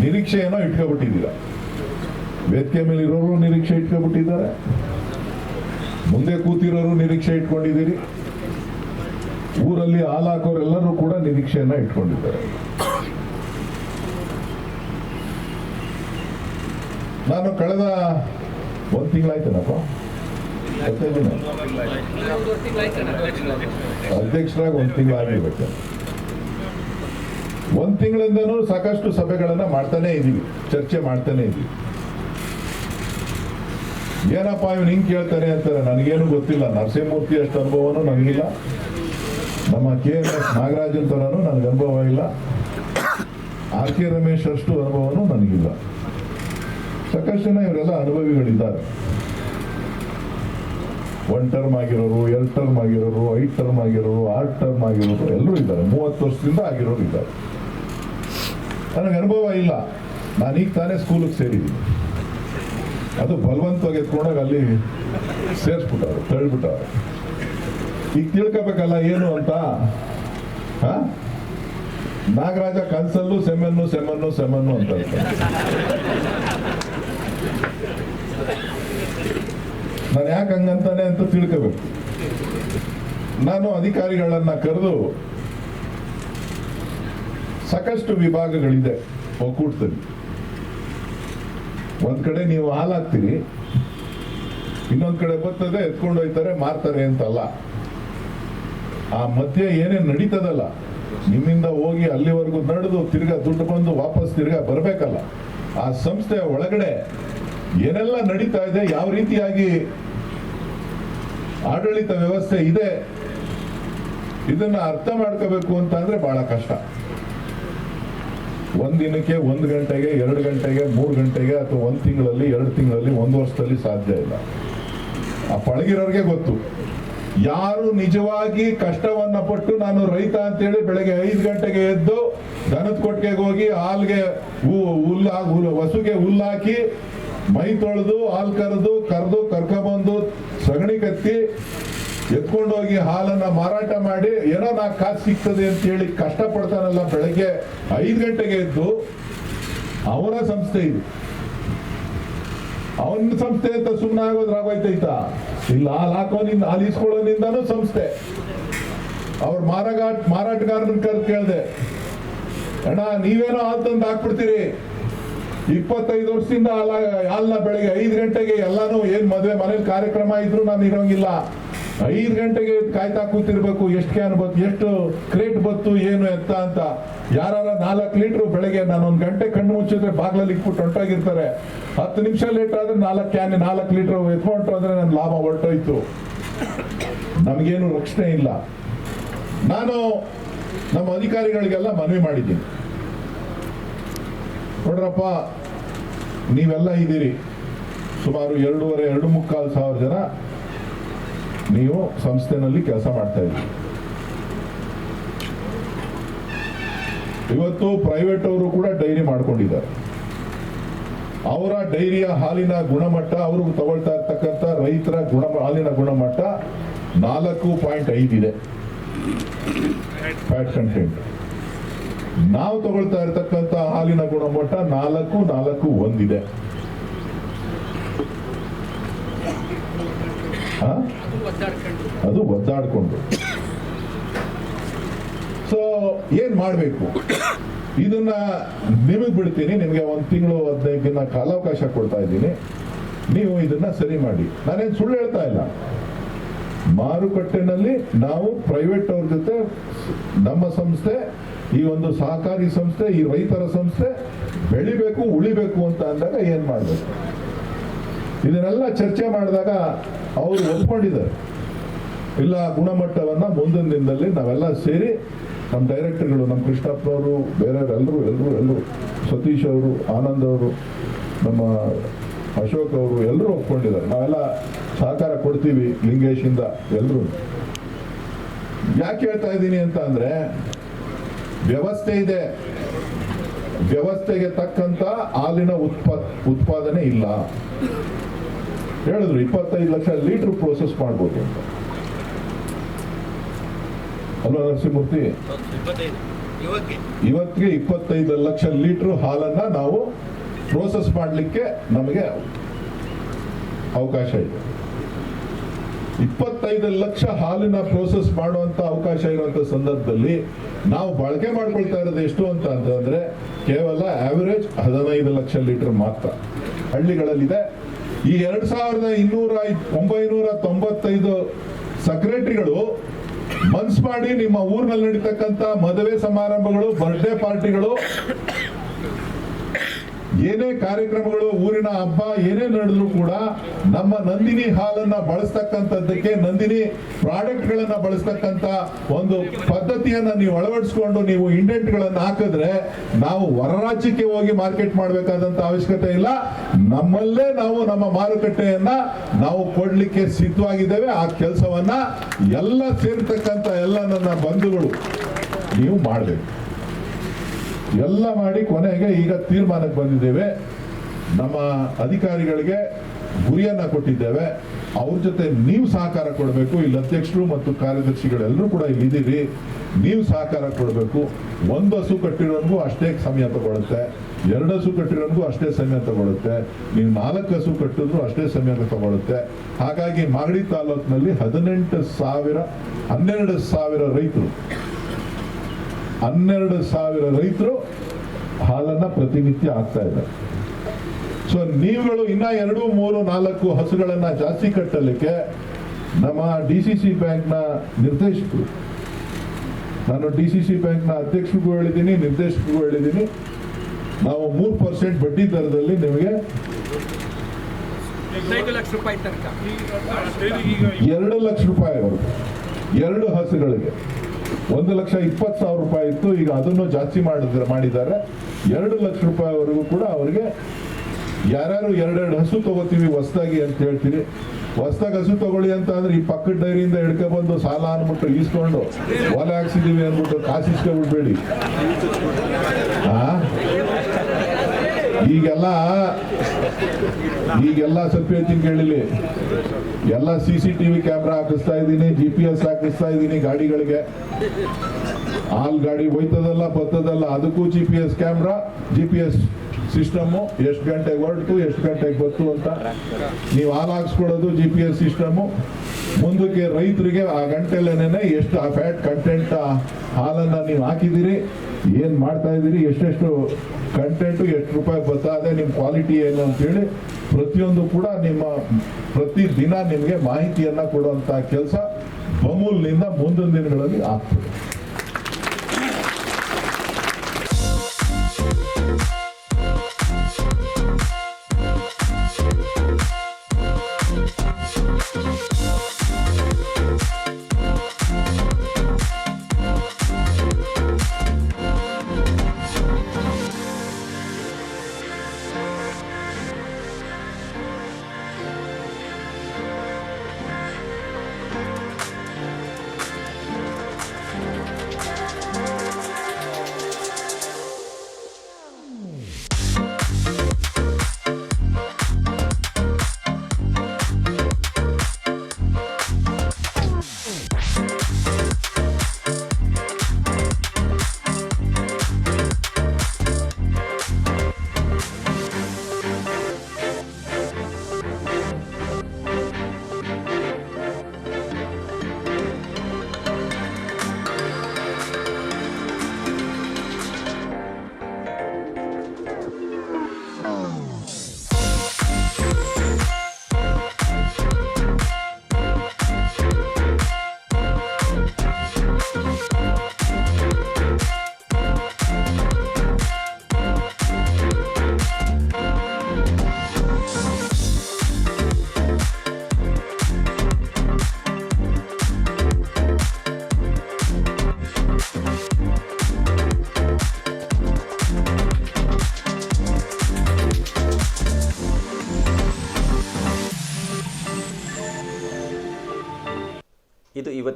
ನಿರೀಕ್ಷೆಯನ್ನ ಇಟ್ಕೊಬಿಟ್ಟಿದ್ದೀರಾ. ವೇದಿಕೆ ಮೇಲೆ ಇರೋರು ನಿರೀಕ್ಷೆ ಇಟ್ಕೊಬಿಟ್ಟಿದ್ದಾರೆ. ಮುಂದೆ ಕೂತಿರೋರು ನಿರೀಕ್ಷೆ ಇಟ್ಕೊಂಡಿದ್ದೀರಿ. ಊರಲ್ಲಿ ಹಾಲು ಹಾಕೋರೆಲ್ಲರೂ ಕೂಡ ನಿರೀಕ್ಷೆಯನ್ನ ಇಟ್ಕೊಂಡಿದ್ದಾರೆ. ನಾನು ಕಳೆದ ಒಂದು ತಿಂಗಳಾಯ್ತೇನಪ್ಪ? ಅಧ್ಯಕ್ಷರಾಗಿ ಒಂದು ತಿಂಗಳಾಗಿರ್ಬೇಕು ಒಂದು ತಿಂಗಳಿಂದನೂ ಸಾಕಷ್ಟು ಸಭೆಗಳನ್ನ ಮಾಡ್ತಾನೆ ಇದೀವಿ ಚರ್ಚೆ ಮಾಡ್ತಾನೆ ಇದೀವಿ ಏನಪ್ಪ ಇವನು ಹಿಂಗ್ ಕೇಳ್ತಾನೆ ಅಂತಾರೆ, ನನಗೇನು ಗೊತ್ತಿಲ್ಲ, ನರಸಿಂಹಮೂರ್ತಿ ಅಷ್ಟು ಅನುಭವನೂ ನನಗಿಲ್ಲ ನಮ್ಮ ಕೆ ಎನ್ ಎಸ್ ನಾಗರಾಜನ್ ಥರನೂ ನನಗೆ ಅನುಭವ ಇಲ್ಲ. ಆರ್ ಕೆ ರಮೇಶ್ ಅಷ್ಟು ಅನುಭವನೂ ನನಗಿಲ್ಲ. ಸಾಕಷ್ಟು ಜನ ಇವರೆಲ್ಲ ಅನುಭವಿಗಳಿದ್ದಾರೆ. ಒನ್ ಟರ್ಮ್ ಆಗಿರೋರು ಎಲ್ ಟರ್ಮ್ ಆಗಿರೋರು ಐದು ಟರ್ಮ್ ಆಗಿರೋರು ಆರು ಟರ್ಮ್ ಆಗಿರೋರು, ಎಲ್ಲರೂ ಇದ್ದಾರೆ. ಮೂವತ್ತು ವರ್ಷದಿಂದ ಆಗಿರೋರು ಇದ್ದಾರೆ. ನನಗೆ ಅನುಭವ ಇಲ್ಲ. ನಾನೀಗ ತಾನೇ ಸ್ಕೂಲಿಗೆ ಸೇರಿದ್ದೀನಿ. ಅದು ಬಲವಂತವಾಗಿ ಎತ್ಕೊಂಡಾಗ ಅಲ್ಲಿ ಸೇರಿಸ್ಬಿಟ್ಟವ್ರು, ತಳ್ಳಿಬಿಟ್ಟವ್ರು. ಈಗ ತಿಳ್ಕೊಬೇಕಲ್ಲ, ಏನು ಅಂತ? ನಾಗರಾಜ ಕನ್ಸಲ್ಲು ಸೆಮ್ಮನ್ನು ಸೆಮ್ಮನ್ನು ಸೆಮ್ಮನ್ನು ಅಂತ ಹೇಳ್ತಾರೆ. ನಾನು ಯಾಕೆ ಹಂಗಂತಾನೆ ಅಂತ ತಿಳ್ಕೋಬೇಕು. ನಾನು ಅಧಿಕಾರಿಗಳನ್ನ ಕರೆದು ಸಾಕಷ್ಟು ವಿಭಾಗಗಳಿದೆ, ಒಕ್ಕೂಟದಲ್ಲಿ. ಒಂದ್ ಕಡೆ ನೀವು ಹಾಲಾಗ್ತೀರಿ, ಇನ್ನೊಂದ್ ಕಡೆ ಬರ್ತದೆ ಎತ್ಕೊಂಡು ಹೋಯ್ತಾರೆ ಮಾರ್ತಾರೆ ಅಂತಲ್ಲ. ಆ ಮಧ್ಯೆ ಏನೇನ್ ನಡೀತದಲ್ಲ, ನಿಮ್ಮಿಂದ ಹೋಗಿ ಅಲ್ಲಿವರೆಗೂ ನಡೆದು ತಿರ್ಗಾ ದುಡ್ಡು ಬಂದು ವಾಪಸ್ ತಿರ್ಗಾ ಬರ್ಬೇಕಲ್ಲ. ಆ ಸಂಸ್ಥೆಯ ಒಳಗಡೆ ಏನೆಲ್ಲ ನಡೀತಾ ಇದೆ, ಯಾವ ರೀತಿಯಾಗಿ ಆಡಳಿತ ವ್ಯವಸ್ಥೆ ಇದೆ, ಇದನ್ನ ಅರ್ಥ ಮಾಡ್ಕೋಬೇಕು ಅಂತ ಅಂದ್ರೆ ಬಹಳ ಕಷ್ಟ. ಒಂದ್ ದಿನಕ್ಕೆ ಒಂದು ಗಂಟೆಗೆ, ಎರಡು ಗಂಟೆಗೆ, ಮೂರು ಗಂಟೆಗೆ ಅಥವಾ ಒಂದ್ ತಿಂಗಳಲ್ಲಿ, ಎರಡು ತಿಂಗಳಲ್ಲಿ, ಒಂದ್ ವರ್ಷದಲ್ಲಿ ಸಾಧ್ಯ ಇಲ್ಲ. ಆ ಪಳಗಿರೋರಿಗೆ ಗೊತ್ತು. ಯಾರು ನಿಜವಾಗಿ ಕಷ್ಟವನ್ನ ಪಟ್ಟು ನಾನು ರೈತ ಅಂತೇಳಿ ಬೆಳಗ್ಗೆ ಐದು ಗಂಟೆಗೆ ಎದ್ದು ದನದ ಕೊಟ್ಟಿಗೆಗೆ ಹೋಗಿ ಹಾಲ್ಗೆ ಹುಲ್ಲು ಹಸುಗೆ ಹುಲ್ಲು ಹಾಕಿ ಮೈ ತೊಳೆದು, ಹಾಲು ಕರೆದು ಕರೆದು, ಕರ್ಕೊಂಬಂದು, ಸಗಣಿ ಕತ್ತಿ ಎತ್ಕೊಂಡೋಗಿ ಹಾಲನ್ನ ಮಾರಾಟ ಮಾಡಿ, ಏನೋ ನಾ ಕಾಸು ಸಿಗ್ತದೆ ಅಂತ ಹೇಳಿ ಕಷ್ಟಪಡ್ತಾನಲ್ಲ ಬೆಳಗ್ಗೆ ಐದು ಗಂಟೆಗೆ ಎದ್ದು ಅವರ ಸಂಸ್ಥೆ ಇದು. ಅವನ ಸಂಸ್ಥೆ ಅಂತ ಸುಮ್ಮನೆ ಆಗೋದ್ರ ಆಗೋಯ್ತೈತ? ಇಲ್ಲ, ಹಾಲು ಹಾಕೋನಿಂದ, ಹಾಲು ಇಸ್ಕೊಳ್ಳೋನಿಂದಾನು ಸಂಸ್ಥೆ. ಅವ್ರ ಮಾರಾಟ ಮಾರಾಟಗಾರನ ಕರೆದು ಕೇಳಿದೆ, ಅಣ್ಣ, ನೀವೇನೋ ಹಾಲು ತಂದು ಹಾಕ್ಬಿಡ್ತೀರಿ? ಇಪ್ಪತ್ತೈದು ವರ್ಷದಿಂದ ಅಲ್ಲ ಅಲ್ಲ ಬೆಳಗ್ಗೆ ಐದು ಗಂಟೆಗೆ ಎಲ್ಲಾನು ಏನ್ ಮದುವೆ ಮನೇಲಿ ಕಾರ್ಯಕ್ರಮ ಇದ್ರು ನಾನು ಇರೋಂಗಿಲ್ಲ. ಐದು ಗಂಟೆಗೆ ಕಾಯ್ತಾ ಕೂತಿರ್ಬೇಕು, ಎಷ್ಟು ಕ್ಯಾನ್ ಬತ್ತು ಎಷ್ಟು ಕ್ರೇಟ್ ಬತ್ತು, ಏನು ಎತ್ತ ಅಂತ. ಯಾರ ನಾಲ್ಕು ಲೀಟ್ರು ಬೆಳಗ್ಗೆ ನಾನು ಒಂದು ಗಂಟೆ ಕಣ್ಣು ಮುಚ್ಚಿದ್ರೆ ಬಾಗ್ಲಲ್ಲಿ ಇಟ್ಬಿಟ್ಟು ಹೊಂಟೋಗಿರ್ತಾರೆ ಹತ್ತು ನಿಮಿಷ ಲೇಟ್ ಆದ್ರೆ ನಾಲ್ಕು ಕ್ಯಾನ್ ನಾಲ್ಕು ಲೀಟ್ರ್ ಎತ್ಕೊಂಡ್ರು ಅಂದ್ರೆ ನನ್ನ ಲಾಭ ಹೊರಟೋಯ್ತು. ನಮಗೇನು ರಕ್ಷಣೆ ಇಲ್ಲ. ನಾನು ನಮ್ಮ ಅಧಿಕಾರಿಗಳಿಗೆಲ್ಲ ಮನವಿ ಮಾಡಿದ್ದೀನಿ. ನೋಡ್ರಪ್ಪ, ನೀವೆಲ್ಲ ಇದ್ದೀರಿ. ಸುಮಾರು ಎರಡೂವರೆ, ಎರಡು ಮುಕ್ಕಾಲು ಸಾವಿರ ಜನ ನೀವು ಸಂಸ್ಥೆನಲ್ಲಿ ಕೆಲಸ ಮಾಡ್ತಾ ಇದ್ದೀರಿ. ಇವತ್ತು ಪ್ರೈವೇಟ್ ಅವರು ಕೂಡ ಡೈರಿ ಮಾಡ್ಕೊಂಡಿದ್ದಾರೆ. ಅವರ ಡೈರಿಯ ಹಾಲಿನ ಗುಣಮಟ್ಟ ಅವರು ತಗೊಳ್ತಾ ಇರ್ತಕ್ಕಂಥ ರೈತರ ಗುಣ, ಹಾಲಿನ ಗುಣಮಟ್ಟ ನಾಲ್ಕು ಪಾಯಿಂಟ್ ಐದಿದೆ ಫ್ಯಾಟ್ ಕಂಟೆಂಟ್ ನಾವು ತಗೊಳ್ತಾ ಇರತಕ್ಕಂತ ಹಾಲಿನ ಗುಣಮಟ್ಟ ನಾಲ್ಕು ನಾಲ್ಕು ಒಂದಿದೆ? ಅದು ಒದ್ದಾಡ್ಕೊಂಡು. ಸೊ ಏನ್ ಮಾಡ್ಬೇಕು? ಇದನ್ನ ನಿಮಗ್ ಬಿಡ್ತೀನಿ, ನಿಮ್ಗೆ ಒಂದ್ ತಿಂಗಳು, ಹದಿನೈದು ದಿನ ಕಾಲಾವಕಾಶ ಕೊಡ್ತಾ ಇದ್ದೀನಿ. ನೀವು ಇದನ್ನ ಸರಿ ಮಾಡಿ. ನಾನೇನ್ ಸುಳ್ಳು ಹೇಳ್ತಾ ಇಲ್ಲ. ಮಾರುಕಟ್ಟೆನಲ್ಲಿ ನಾವು ಪ್ರೈವೇಟ್ ಅವ್ರ ಜೊತೆ, ನಮ್ಮ ಸಂಸ್ಥೆ ಈ ಒಂದು ಸಹಕಾರಿ ಸಂಸ್ಥೆ, ಈ ರೈತರ ಸಂಸ್ಥೆ ಬೆಳಿಬೇಕು, ಉಳಿಬೇಕು ಅಂತ ಅಂದಾಗ ಏನ್ ಮಾಡಬೇಕು? ಇದನ್ನೆಲ್ಲ ಚರ್ಚೆ ಮಾಡಿದಾಗ ಅವರು ಒಪ್ಕೊಂಡಿದ್ದಾರೆ. ಇಲ್ಲ, ಗುಣಮಟ್ಟವನ್ನ ಮುಂದಿನ ದಿನದಲ್ಲಿ ನಾವೆಲ್ಲ ಸೇರಿ ನಮ್ಮ ಡೈರೆಕ್ಟರ್ಗಳು, ನಮ್ಮ ಕೃಷ್ಣಪ್ಪನವರು ಬೇರೆಯವರೆಲ್ಲರೂ ಎಲ್ಲರೂ ಎಲ್ಲರೂ, ಸತೀಶ್ ಅವರು, ಆನಂದ್ ಅವರು, ನಮ್ಮ ಅಶೋಕ್ ಅವರು ಎಲ್ಲರೂ ಒಪ್ಕೊಂಡಿದ್ದಾರೆ. ನಾವೆಲ್ಲ ಸಹಕಾರ ಕೊಡ್ತೀವಿ ಲಿಂಗೇಶಿಂದ ಎಲ್ಲರೂ. ಯಾಕೆ ಹೇಳ್ತಾ ಇದ್ದೀನಿ ಅಂತ ಅಂದ್ರೆ ವ್ಯವಸ್ಥೆ ಇದೆ. ವ್ಯವಸ್ಥೆಗೆ ತಕ್ಕಂತ ಹಾಲಿನ ಉತ್ಪ, ಉತ್ಪಾದನೆ ಇಲ್ಲ. ಹೇಳಿದ್ರು ಇಪ್ಪತ್ತೈದು ಲಕ್ಷ ಲೀಟರ್ ಪ್ರೋಸೆಸ್ ಮಾಡ್ಬೋದು ಅಂತ. ಅಲ್ವಾ ನರಸಿಂಹಮೂರ್ತಿ? ಇವತ್ತಿಗೆ ಇಪ್ಪತ್ತೈದು ಲಕ್ಷ ಲೀಟರ್ ಹಾಲನ್ನ ನಾವು ಪ್ರೋಸೆಸ್ ಮಾಡಲಿಕ್ಕೆ ನಮಗೆ ಅವಕಾಶ ಇದೆ. ಇಪ್ಪತ್ತೈದು ಲಕ್ಷ ಹಾಲಿನ ಪ್ರೋಸೆಸ್ ಮಾಡುವಂತ ಅವಕಾಶ ಇರುವಂತ ಸಂದರ್ಭದಲ್ಲಿ ನಾವು ಬಳಕೆ ಮಾಡ್ಕೊಳ್ತಾ ಇರೋದು ಎಷ್ಟು ಅಂತ ಅಂತಂದ್ರೆ ಕೇವಲ ಆವರೇಜ್ ಹದಿನೈದು ಲಕ್ಷ ಲೀಟರ್ ಮಾತ್ರ ಹಳ್ಳಿಗಳಲ್ಲಿದೆ. ಈ ಎರಡ್ ಸಾವಿರದ ಇನ್ನೂರ ಒಂಬೈನೂರ ತೊಂಬತ್ತೈದು ಸೆಕ್ರೆಟರಿಗಳು ಮನ್ಸ್ ಮಾಡಿ ನಿಮ್ಮ ಊರಿನಲ್ಲಿ ನಡೀತಕ್ಕಂತ ಮದುವೆ ಸಮಾರಂಭಗಳು ಬರ್ಡೇ ಪಾರ್ಟಿಗಳು ಏನೇ ಕಾರ್ಯಕ್ರಮಗಳು, ಊರಿನ ಹಬ್ಬ, ಏನೇ ನಡೆದ್ರು ಕೂಡ ನಮ್ಮ ನಂದಿನಿ ಹಾಲನ್ನ ಬಳಸ್ತಕ್ಕಂಥದ್ದಕ್ಕೆ ನಂದಿನಿ ಪ್ರಾಡಕ್ಟ್ ಗಳನ್ನ ಬಳಸ್ತಕ್ಕಂತ ಒಂದು ಪದ್ಧತಿಯನ್ನ ನೀವು ಅಳವಡಿಸ್ಕೊಂಡು ನೀವು ಇಂಡೆಂಟ್ ಗಳನ್ನ ಹಾಕಿದ್ರೆ ನಾವು ಹೊರ ರಾಜ್ಯಕ್ಕೆ ಹೋಗಿ ಮಾರ್ಕೆಟ್ ಮಾಡಬೇಕಾದಂತ ಅವಶ್ಯಕತೆ ಇಲ್ಲ. ನಮ್ಮಲ್ಲೇ ನಾವು ನಮ್ಮ ಮಾರುಕಟ್ಟೆಯನ್ನ ನಾವು ಕೊಡ್ಲಿಕ್ಕೆ ಸಿದ್ಧವಾಗಿದ್ದೇವೆ. ಆ ಕೆಲಸವನ್ನ ಎಲ್ಲ ಸೇರ್ತಕ್ಕಂತ ಎಲ್ಲ ನನ್ನ ಬಂಧುಗಳು, ನೀವು ಮಾಡಬೇಕು. ಎಲ್ಲ ಮಾಡಿ ಕೊನೆಗೆ ಈಗ ತೀರ್ಮಾನಕ್ಕೆ ಬಂದಿದ್ದೇವೆ. ನಮ್ಮ ಅಧಿಕಾರಿಗಳಿಗೆ ಗುರಿಯನ್ನ ಕೊಟ್ಟಿದ್ದೇವೆ. ಅವ್ರ ಜೊತೆ ನೀವು ಸಹಕಾರ ಕೊಡಬೇಕು. ಇಲ್ಲಿ ಅಧ್ಯಕ್ಷರು ಮತ್ತು ಕಾರ್ಯದರ್ಶಿಗಳೆಲ್ಲರೂ ಕೂಡ ಇಲ್ಲಿದ್ದೀರಿ ನೀವು ಸಹಕಾರ ಕೊಡಬೇಕು. ಒಂದು ಹಸು ಕಟ್ಟಿರೋನ್ಗೂ ಅಷ್ಟೇ ಸಮಯ ತಗೊಳುತ್ತೆ. ಎರಡು ಹಸು ಕಟ್ಟಿರೋನ್ಗೂ ಅಷ್ಟೇ ಸಮಯ ತಗೊಳುತ್ತೆ. ನೀವು ನಾಲ್ಕು ಹಸು ಕಟ್ಟಿದ್ರು ಅಷ್ಟೇ ಸಮಯ ತಗೊಳುತ್ತೆ. ಹಾಗಾಗಿ ಮಾಗಡಿ ತಾಲೂಕಿನಲ್ಲಿ ಹದಿನೆಂಟು ಸಾವಿರ, ಹನ್ನೆರಡು ಸಾವಿರ ರೈತರು ಹನ್ನೆರಡು ಸಾವಿರ ರೈತರು ಹಾಲನ್ನ ಪ್ರತಿನಿತ್ಯ ಆಗ್ತಾ ಇದ್ದಾರೆ. ಸೊ ನೀವುಗಳು ಇನ್ನ ಎರಡು ಮೂರು ನಾಲ್ಕು ಹಸುಗಳನ್ನ ಜಾಸ್ತಿ ಕಟ್ಟಲಿಕ್ಕೆ ನಮ್ಮ ಡಿ ಸಿ ಸಿ ಬ್ಯಾಂಕ್ನ ನಿರ್ದೇಶಕರು ನಾನು ಡಿ ಸಿ ಸಿ ಬ್ಯಾಂಕ್ನ ಅಧ್ಯಕ್ಷರಿಗೂ ಹೇಳಿದ್ದೀನಿ ನಿರ್ದೇಶಕರಿಗೂ ಹೇಳಿದ್ದೀನಿ ನಾವು ಮೂರು ಪರ್ಸೆಂಟ್ ಬಡ್ಡಿ ದರದಲ್ಲಿ ನಿಮಗೆ ಎರಡು ಲಕ್ಷ ರೂಪಾಯಿ ತನಕ. ಎರಡು ಲಕ್ಷ ರೂಪಾಯಿವರೆಗೂ ಎರಡು ಹಸುಗಳಿಗೆ. ಒಂದು ಲಕ್ಷ ಇಪ್ಪತ್ತು ಸಾವಿರ ರೂಪಾಯಿ ಇತ್ತು. ಈಗ ಅದನ್ನು ಜಾಸ್ತಿ ಮಾಡಿದ್ರೆ ಮಾಡಿದ್ದಾರೆ. ಎರಡು ಲಕ್ಷ ರೂಪಾಯಿವರೆಗೂ ಕೂಡ ಅವರಿಗೆ ಯಾರ್ಯಾರು ಎರಡೆರಡು ಹಸು ತಗೋತೀವಿ, ಹೊಸ್ದಾಗಿ ಅಂತ ಹೇಳ್ತೀರಿ ಹೊಸ್ದಾಗಿ ಹಸು ತಗೊಳ್ಳಿ ಅಂತ ಅಂದ್ರೆ ಈ ಪಕ್ಕದ ಡೈರಿಯಿಂದ ಬಂದು ಸಾಲ ಅನ್ಬಿಟ್ಟು ಈಸ್ಕೊಂಡು ಹೊಲ ಹಾಕ್ಸಿದೀವಿ ಅಂದ್ಬಿಟ್ಟು ಕಾಸು ಇಸ್ಕೊಬಿಡ್ಬೇಡಿ ಆ? ಈಗೆಲ್ಲ ಈಗೆಲ್ಲ ಸ್ವಲ್ಪ ಹೇಳ್ತೀನಿ ಕೇಳಿಲಿ ಎಲ್ಲ ಸಿ ಸಿ ಟಿವಿ ಕ್ಯಾಮ್ರಾ ಹಾಕಿಸ್ತಾ ಇದ್ದೀನಿ ಜಿ ಪಿ ಎಸ್ ಹಾಕಿಸ್ತಾ ಇದ್ದೀನಿ ಗಾಡಿಗಳಿಗೆ. ಆಲ್ ಗಾಡಿ ಹೋಯ್ತದಲ್ಲ, ಬರ್ತದಲ್ಲ, ಅದಕ್ಕೂ G P S camera G P S system ಎಷ್ಟು ಗಂಟೆಗೆ ಹೊರಟು, ಎಷ್ಟು ಗಂಟೆಗೆ ಬಂತು ಅಂತ. ನೀವು ಹಾಲು ಹಾಕ್ಸ್ಕೊಡೋದು ಜಿ ಪಿ ಎಸ್ ಸಿಸ್ಟಮು ಮುಂದಕ್ಕೆ ರೈತರಿಗೆ ಆ ಗಂಟೆಲೇನೆ ಎಷ್ಟು ಆ ಫ್ಯಾಟ್ ಕಂಟೆಂಟ್ ಹಾಲನ್ನ ನೀವು ಹಾಕಿದ್ದೀರಿ. ಏನ್ ಮಾಡ್ತಾ ಇದ್ದೀರಿ? ಎಷ್ಟೆಷ್ಟು ಕಂಟೆಂಟು ಎಷ್ಟು ರೂಪಾಯಿ ಬರ್ತಾ ಇದೆ? ನಿಮ್ಮ ಕ್ವಾಲಿಟಿ ಏನು ಅಂತೇಳಿ ಪ್ರತಿಯೊಂದು ಕೂಡ ನಿಮ್ಮ ಪ್ರತಿ ದಿನ ನಿಮಗೆ ಮಾಹಿತಿಯನ್ನ ಕೊಡುವಂತ ಕೆಲಸ ಬಮೂಲ್ನಿಂದ ಮುಂದಿನ ದಿನಗಳಲ್ಲಿ ಆಗ್ತದೆ.